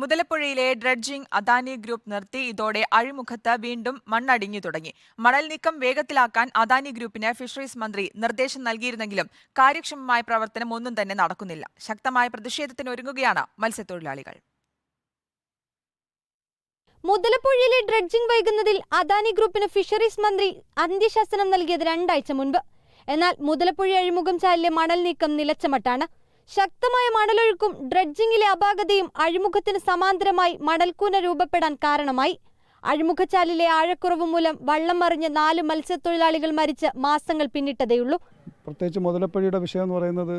മുതലപ്പുഴയിലെ dredging Adani group നിർത്തി. ഇതോടെ അഴിമുഖത്ത് വീണ്ടും മണ്ണടിഞ്ഞു തുടങ്ങി. മണൽ നീക്കം വേഗത്തിലാക്കാൻ അദാനി ഗ്രൂപ്പിന് ഫിഷറീസ് മന്ത്രി നിർദ്ദേശം നൽകിയിരുന്നെങ്കിലും കാര്യക്ഷമമായ പ്രവർത്തനം ഒന്നും തന്നെ നടക്കുന്നില്ല. ശക്തമായ പ്രതിഷേധത്തിന് ഒരുങ്ങുകയാണ് മത്സ്യത്തൊഴിലാളികൾ. മുതലപ്പുഴയിലെ ഡ്രഡ്ജിംഗ് വൈകുന്നതിൽ അദാനി ഗ്രൂപ്പിന് ഫിഷറീസ് മന്ത്രി അന്ത്യശാസനം നൽകിയത് രണ്ടാഴ്ച മുൻപ്. എന്നാൽ മുതലപ്പുഴ അഴിമുഖം ചാലിലെ മണൽ നീക്കം നിലച്ച മട്ടാണ് ശക്തമായ മണലൊഴുക്കും ഡ്രഡ്ജിംഗിലെ അപാകതയും അഴിമുഖത്തിന് സമാന്തരമായി മണൽക്കൂന രൂപപ്പെടാൻ കാരണമായി. അഴിമുഖച്ചാലിലെ ആഴക്കുറവ് മൂലം വള്ളം മറിഞ്ഞ് നാല് മത്സ്യത്തൊഴിലാളികൾ മരിച്ച് മാസങ്ങൾ പിന്നിട്ടതേയുള്ളൂ. പ്രത്യേകിച്ച് മുതലപ്പഴിയുടെ വിഷയം എന്ന് പറയുന്നത്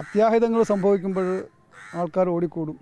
അത്യാഹിതങ്ങൾ സംഭവിക്കുമ്പോൾ ആൾക്കാർ ഓടിക്കൂടും.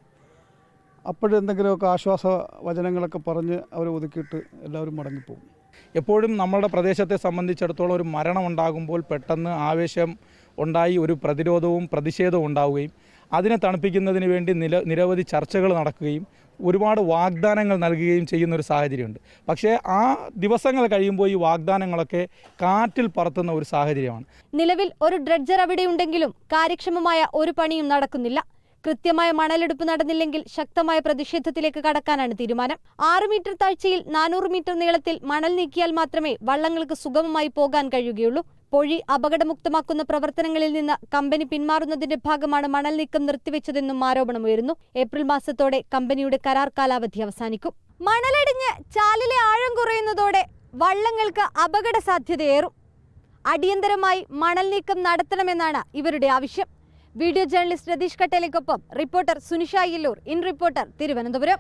അപ്പോഴെന്തെങ്കിലുമൊക്കെ ആശ്വാസ വചനങ്ങളൊക്കെ പറഞ്ഞ് അവരെ ഒതുക്കിയിട്ട് എല്ലാവരും മടങ്ങിപ്പോകും. എപ്പോഴും നമ്മളുടെ പ്രദേശത്തെ സംബന്ധിച്ചിടത്തോളം ഒരു മരണം ഉണ്ടാകുമ്പോൾ പെട്ടെന്ന് ആവേശം ഉണ്ടായി ഒരു പ്രതിരോധവും പ്രതിഷേധവും ഉണ്ടാവുകയും അതിനെ തണുപ്പിക്കുന്നതിന് വേണ്ടി നില നിരവധി ചർച്ചകൾ നടക്കുകയും ഒരുപാട് വാഗ്ദാനങ്ങൾ നൽകുകയും ചെയ്യുന്ന ഒരു സാഹചര്യമുണ്ട്. പക്ഷേ ആ ദിവസങ്ങൾ കഴിയുമ്പോൾ ഈ വാഗ്ദാനങ്ങളൊക്കെ കാറ്റിൽ പറത്തുന്ന ഒരു സാഹചര്യമാണ്. നിലവിൽ ഒരു ഡ്രഡ്ജർ അവിടെയുണ്ടെങ്കിലും കാര്യക്ഷമമായ ഒരു പണിയും നടക്കുന്നില്ല. കൃത്യമായ മണലെടുപ്പ് നടന്നില്ലെങ്കിൽ ശക്തമായ പ്രതിഷേധത്തിലേക്ക് കടക്കാനാണ് തീരുമാനം. ആറ് മീറ്റർ താഴ്ചയിൽ നാനൂറ് മീറ്റർ നീളത്തിൽ മണൽ നീക്കിയാൽ മാത്രമേ വള്ളങ്ങൾക്ക് സുഗമമായി പോകാൻ കഴിയുകയുള്ളൂ. പൊഴി അപകടമുക്തമാക്കുന്ന പ്രവർത്തനങ്ങളിൽ നിന്ന് കമ്പനി പിന്മാറുന്നതിന്റെ ഭാഗമാണ് മണൽ നീക്കം നിർത്തിവെച്ചതെന്നും ആരോപണമുയരുന്നു. ഏപ്രിൽ മാസത്തോടെ കമ്പനിയുടെ കരാർ കാലാവധി അവസാനിക്കും. മണലടിഞ്ഞ് ചാലിലെ ആഴം കുറയുന്നതോടെ വള്ളങ്ങൾക്ക് അപകട സാധ്യതയേറും. അടിയന്തരമായി മണൽ നീക്കം നടത്തണമെന്നാണ് ഇവരുടെ ആവശ്യം. Video journalist Ratheesh കട്ടേലയ്ക്കൊപ്പം reporter Sunisha Illoor in reporter Thiruvananthapuram.